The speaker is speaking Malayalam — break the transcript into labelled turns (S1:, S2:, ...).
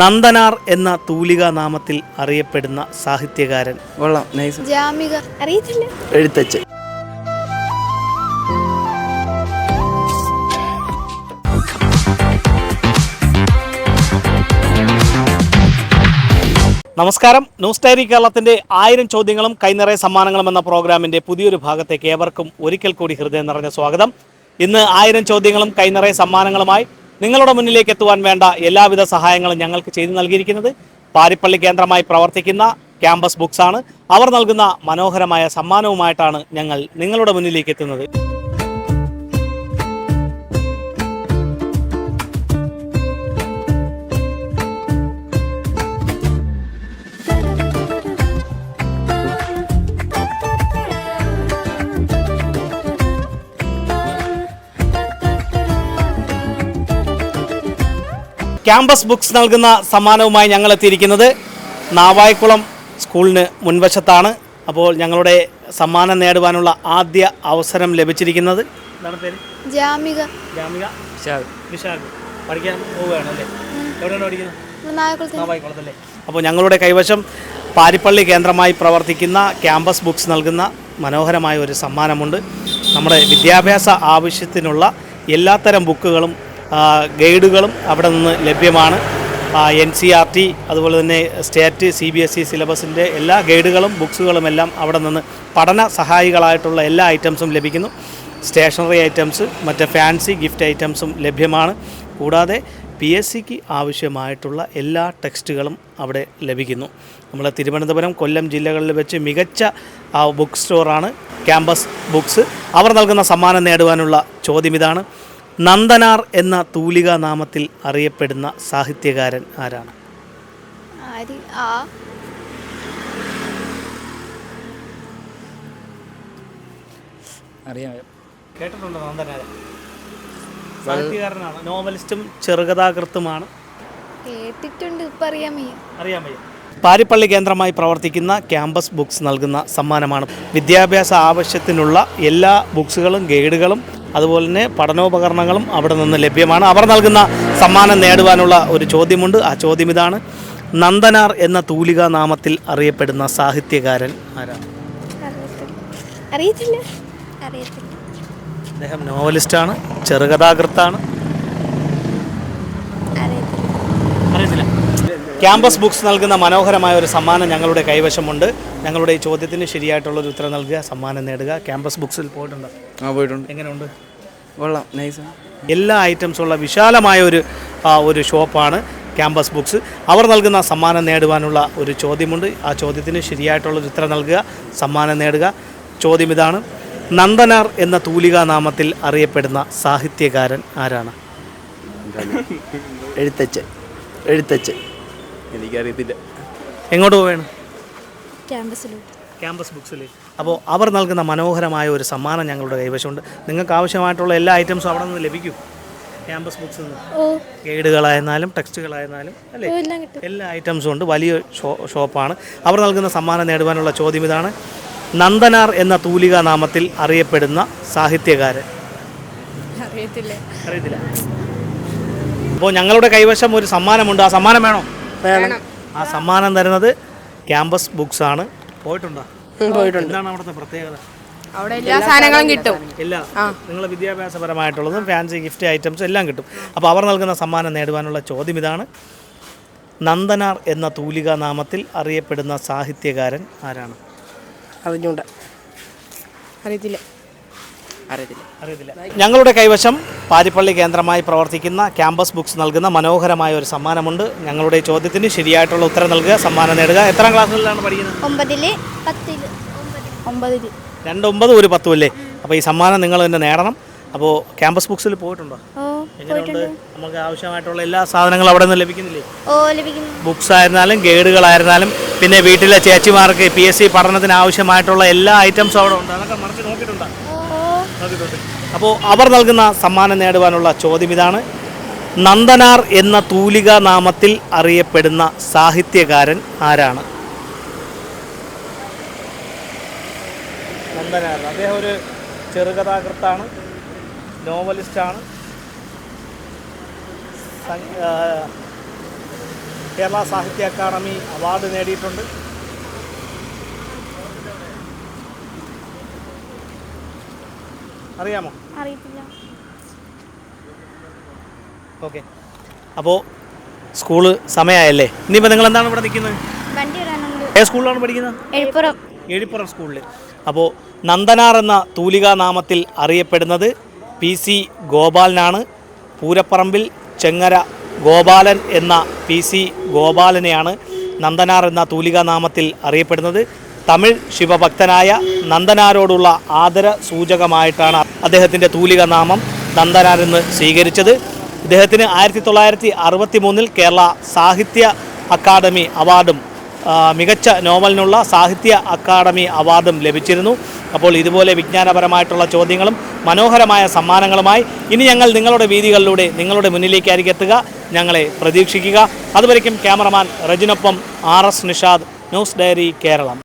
S1: നന്ദനാർ എന്ന തൂലിക നാമത്തിൽ അറിയപ്പെടുന്ന സാഹിത്യകാരൻ.
S2: കൊള്ളാം നൈസ്.
S3: ജാമിക അറിയത്തില്ല.
S2: എഴുത്തച്ഛൻ.
S1: നമസ്കാരം. ന്യൂസ് ഡയറി കേരളത്തിന്റെ ആയിരം ചോദ്യങ്ങളും കൈനിറയ സമ്മാനങ്ങളും എന്ന പ്രോഗ്രാമിന്റെ പുതിയൊരു ഭാഗത്തേക്ക് ഏവർക്കും ഒരിക്കൽ കൂടി ഹൃദയം നിറഞ്ഞ സ്വാഗതം. ഇന്ന് ആയിരം ചോദ്യങ്ങളും കൈനിറയ സമ്മാനങ്ങളുമായി നിങ്ങളുടെ മുന്നിലേക്ക് എത്തുവാൻ വേണ്ട എല്ലാവിധ സഹായങ്ങളും ഞങ്ങൾക്ക് ചെയ്തു നൽകിയിരിക്കുന്നത്. പാരിപ്പള്ളി കേന്ദ്രമായി പ്രവർത്തിക്കുന്ന ക്യാമ്പസ് ബുക്സാണ്. അവർ നൽകുന്ന മനോഹരമായ സമ്മാനവുമായിട്ടാണ് ഞങ്ങൾ നിങ്ങളുടെ മുന്നിലേക്ക് എത്തുന്നത്. ക്യാമ്പസ് ബുക്സ് നൽകുന്ന സമ്മാനവുമായി ഞങ്ങൾ എത്തിയിരിക്കുന്നത് നാവായിക്കുളം സ്കൂളിന് മുൻവശത്താണ്. അപ്പോൾ ഞങ്ങളുടെ സമ്മാനം നേടുവാനുള്ള ആദ്യ അവസരം ലഭിച്ചിരിക്കുന്നത് എന്താണ് പേര്?
S3: ജാമിക.
S1: ജാമിക. വിശാഖ്. പഠിക്കാൻ പോവുകയാണ് അല്ലേ? എവിടെയാണ് പഠിക്കുന്നത്? നാവായിക്കുളത്തല്ലേ? അപ്പോൾ ഞങ്ങളുടെ കൈവശം പാരിപ്പള്ളി കേന്ദ്രമായി പ്രവർത്തിക്കുന്ന ക്യാമ്പസ് ബുക്സ് നൽകുന്ന മനോഹരമായ ഒരു സമ്മാനമുണ്ട്. നമ്മുടെ വിദ്യാഭ്യാസ ആവശ്യത്തിനുള്ള എല്ലാത്തരം ബുക്കുകളും ഗൈഡുകളും അവിടെ നിന്ന് ലഭ്യമാണ്. എൻ സി ആർ ടി അതുപോലെ തന്നെ state C B S E സിലബസിന്റെ എല്ലാ ഗൈഡുകളും ബുക്സുകളും എല്ലാം അവിടെ നിന്ന് പഠന സഹായികളായിട്ടുള്ള എല്ലാ ഐറ്റംസും ലഭിക്കുന്നു. സ്റ്റേഷനറി ഐറ്റംസ് മറ്റ് ഫാൻസി ഗിഫ്റ്റ് ഐറ്റംസും ലഭ്യമാണ്. കൂടാതെ പി എസ് സിക്ക് ആവശ്യമായിട്ടുള്ള എല്ലാ ടെക്സ്റ്റുകളും അവിടെ ലഭിക്കുന്നു. നമ്മൾ തിരുവനന്തപുരം കൊല്ലം ജില്ലകളിൽ വെച്ച് മികച്ച ബുക്ക് സ്റ്റോറാണ് ക്യാമ്പസ് ബുക്സ്. അവർ നൽകുന്ന സമ്മാനം നേടുവാനുള്ള ചോദ്യം ഇതാണ്. നന്ദനാർ എന്ന തൂലിക നാമത്തിൽ അറിയപ്പെടുന്ന സാഹിത്യകാരൻ ആരാണ്?
S3: ആര്? ആ.
S2: അറിയാം.
S1: കേട്ടിട്ടുണ്ടോ സാഹിത്യകാരനാണ് നോവലിസ്റ്റും ചെറുകഥാകൃത്തുമാണ്.
S3: കേട്ടിട്ടുണ്ട് ഇപ്പൊ അറിയാൻ വയ്യ.
S1: അറിയാൻ വയ്യ. പാരിപ്പള്ളി കേന്ദ്രമായി പ്രവർത്തിക്കുന്ന ക്യാമ്പസ് ബുക്സ് നൽകുന്ന സമ്മാനമാണ്. വിദ്യാഭ്യാസ ആവശ്യത്തിനുള്ള എല്ലാ ബുക്സുകളും ഗൈഡുകളും അതുപോലെ തന്നെ പഠനോപകരണങ്ങളും അവിടെ നിന്ന് ലഭ്യമാണ്. അവർ നൽകുന്ന സമ്മാനം നേടുവാനുള്ള ഒരു ചോദ്യമുണ്ട്. ആ ചോദ്യം ഇതാണ്. നന്ദനാർ എന്ന തൂലിക നാമത്തിൽ അറിയപ്പെടുന്ന സാഹിത്യകാരൻ ആരാണ്?
S3: അറിയത്തില്ല. അറിയത്തില്ല. അറിയത്തില്ല.
S1: അദ്ദേഹം നോവലിസ്റ്റാണ് ചെറുകഥാകൃത്താണ്
S3: അറിയത്തില്ല
S1: അറിയത്തില്ല ക്യാമ്പസ് ബുക്സ് നൽകുന്ന മനോഹരമായ ഒരു സമ്മാനം ഞങ്ങളുടെ കൈവശമുണ്ട്. ഞങ്ങളുടെ ഈ ചോദ്യത്തിന് ശരിയായിട്ടുള്ള ഒരു ഉത്തരം നൽകുക സമ്മാനം നേടുക. ക്യാമ്പസ് ബുക്സിൽ പോയിട്ടുണ്ട്.
S2: ആ പോയിട്ടുണ്ട്.
S1: എങ്ങനെയുണ്ട്?
S2: കൊള്ളാം. നൈസ്.
S1: എല്ലാ ഐറ്റംസും ഉള്ള വിശാലമായ ഒരു ഒരു ഷോപ്പാണ് ക്യാമ്പസ് ബുക്സ്. അവർ നൽകുന്ന സമ്മാനം നേടുവാനുള്ള ഒരു ചോദ്യമുണ്ട്. ആ ചോദ്യത്തിന് ശരിയായിട്ടുള്ള ഒരു ഉത്തരം നൽകുക സമ്മാനം നേടുക. ചോദ്യം ഇതാണ്. നന്ദനാർ എന്ന തൂലികാ നാമത്തിൽ അറിയപ്പെടുന്ന സാഹിത്യകാരൻ ആരാണ്?
S2: എഴുത്തച്ഛൻ. എഴുത്തച്ഛൻ. എനിക്കറിയത്തില്ല.
S1: എങ്ങോട്ട് പോവുകയാണ്
S3: ക്യാമ്പസിലോട്ട്
S1: ക്യാമ്പസ് ബുക്സിൽ. അപ്പോൾ അവർ നൽകുന്ന മനോഹരമായ ഒരു സമ്മാനം ഞങ്ങളുടെ കൈവശമുണ്ട്. നിങ്ങൾക്ക് ആവശ്യമായിട്ടുള്ള എല്ലാ ഐറ്റംസും അവിടെ നിന്ന് ലഭിക്കും. ക്യാമ്പസ് ബുക്സിൽ നിന്ന്.
S3: ഓ.
S1: ഗൈഡുകളായിരുന്നാലും ടെക്സ്റ്റുകളായിരുന്നാലും അല്ലേ?
S3: എല്ലാം
S1: ഐറ്റംസും ഉണ്ട്. വലിയ ഷോ ഷോപ്പാണ്. അവർ നൽകുന്ന സമ്മാനം നേടുവാനുള്ള ചോദ്യം ഇതാണ്. നന്ദനാർ എന്ന തൂലിക നാമത്തിൽ അറിയപ്പെടുന്ന സാഹിത്യകാരൻ.
S3: അറിയത്തില്ല.
S1: അറിയത്തില്ല. അപ്പോൾ ഞങ്ങളുടെ കൈവശം ഒരു സമ്മാനമുണ്ട്. ആ സമ്മാനം വേണോ?
S2: വേണം.
S1: ആ സമ്മാനം തരുന്നത് ക്യാമ്പസ് ബുക്സ് ആണ്. പോയിട്ടുണ്ടോ?
S2: പോയിട്ടുണ്ട്.
S1: എന്താണ് അവിടുത്തെ പ്രത്യേകത?
S4: അവിടെ എല്ലാ സാധനങ്ങളും കിട്ടും.
S1: എല്ലാ നിങ്ങൾ വിദ്യാഭ്യാസപരമായിട്ടുള്ളതും ഫാൻസി ഗിഫ്റ്റ് ഐറ്റംസ് എല്ലാം കിട്ടും. അപ്പോൾ അവർ നൽകുന്ന സമ്മാനം നേടുവാനുള്ള ചോദ്യം ഇതാണ്. നന്ദനാർ എന്ന തൂലിക നാമത്തിൽ അറിയപ്പെടുന്ന സാഹിത്യകാരൻ ആരാണ്?
S2: അറിഞ്ഞൂട
S4: അറിയത്തില്ല.
S2: അറിയത്തില്ല.
S1: അറിയത്തില്ല. ഞങ്ങളുടെ കൈവശം പാരിപ്പള്ളി കേന്ദ്രമായി പ്രവർത്തിക്കുന്ന ക്യാമ്പസ് ബുക്സ് നൽകുന്ന മനോഹരമായ ഒരു സമ്മാനമുണ്ട്. ഞങ്ങളുടെ ചോദ്യത്തിന് ശരിയായിട്ടുള്ള ഉത്തരം നൽകുക സമ്മാനം നേടുക. എത്ര ക്ലാസ്സുകളിലാണ് പഠിക്കുന്നത്?
S3: ഒമ്പതിൽ പത്തിൽ ഒമ്പതിൽ.
S1: രണ്ട് ഒമ്പത് ഒരു പത്തും അല്ലേ? അപ്പോൾ ഈ സമ്മാനം നിങ്ങൾ തന്നെ നേടണം. അപ്പോൾ ക്യാമ്പസ് ബുക്സിൽ പോയിട്ടുണ്ടോ? എങ്ങനെയുണ്ട്? നമുക്ക് ആവശ്യമായിട്ടുള്ള എല്ലാ സാധനങ്ങളും അവിടെ നിന്ന് ലഭിക്കുന്നില്ലേ?
S3: ഓ ലഭിക്കുന്നു.
S1: ബുക്സ് ആയിരുന്നാലും ഗൈഡുകളായിരുന്നാലും പിന്നെ വീട്ടിലെ ചേച്ചിമാർക്ക് പി എസ് സി പഠനത്തിന് ആവശ്യമായിട്ടുള്ള എല്ലാ ഐറ്റംസും അവിടെ ഉണ്ട്. അതൊക്കെ മറിച്ച് നോക്കിയിട്ടുണ്ട് അപ്പോൾ അവർ നൽകുന്ന സമ്മാനം നേടുവാനുള്ള ചോദ്യം ഇതാണ്. നന്ദനാർ എന്ന തൂലിക നാമത്തിൽ അറിയപ്പെടുന്ന സാഹിത്യകാരൻ ആരാണ്? നന്ദനാർ. അദ്ദേഹം ഒരു ചെറുകഥാകൃത്താണ് നോവലിസ്റ്റാണ്. കേരള സാഹിത്യ അക്കാദമി അവാർഡ് നേടിയിട്ടുണ്ട്. അറിയാമോ?
S3: അറിയത്തില്ല.
S1: ഓക്കെ. അപ്പോ സ്കൂൾ സമയമായല്ലേ ഇനിയിപ്പോൾ നിങ്ങൾ എന്താണ് ഇവിടെ നിൽക്കുന്നത്?
S3: വണ്ടി വരാനുണ്ട്
S1: ഏത് സ്കൂളിലാണ് പഠിക്കുന്നത്?
S3: എഴുപ്പുറം.
S1: എഴുപ്പുറം സ്കൂളിൽ അപ്പോൾ നന്ദനാർ എന്ന തൂലികാ നാമത്തിൽ അറിയപ്പെടുന്നത് പി സി ഗോപാലനാണ്. പൂരപ്പറമ്പിൽ ചെങ്ങര ഗോപാലൻ എന്ന പി സി ഗോപാലനെയാണ് നന്ദനാർ എന്ന തൂലികാ നാമത്തിൽ അറിയപ്പെടുന്നത്. തമിഴ് ശിവഭക്തനായ നന്ദനാരോടുള്ള ആദര സൂചകമായിട്ടാണ് അദ്ദേഹത്തിന്റെ തൂലിക നാമം നന്ദനാർ എന്ന് സ്വീകരിച്ചത്. ഇദ്ദേഹത്തിന് ആയിരത്തി തൊള്ളായിരത്തി അറുപത്തി മൂന്നിൽ കേരള സാഹിത്യ അക്കാദമി അവാർഡും മികച്ച നോവലിനുള്ള സാഹിത്യ അക്കാദമി അവാർഡും ലഭിച്ചിരുന്നു. അപ്പോൾ ഇതുപോലെ വിജ്ഞാനപരമായിട്ടുള്ള ചോദ്യങ്ങളും മനോഹരമായ സമ്മാനങ്ങളുമായി ഇനി ഞങ്ങൾ നിങ്ങളുടെ വീതികളിലൂടെ നിങ്ങളുടെ മുന്നിലേക്കായിരിക്കും എത്തുക. ഞങ്ങളെ പ്രതീക്ഷിക്കുക. അതുവരയ്ക്കും cameraman റജിനൊപ്പം R S Nishad news diary Keralam.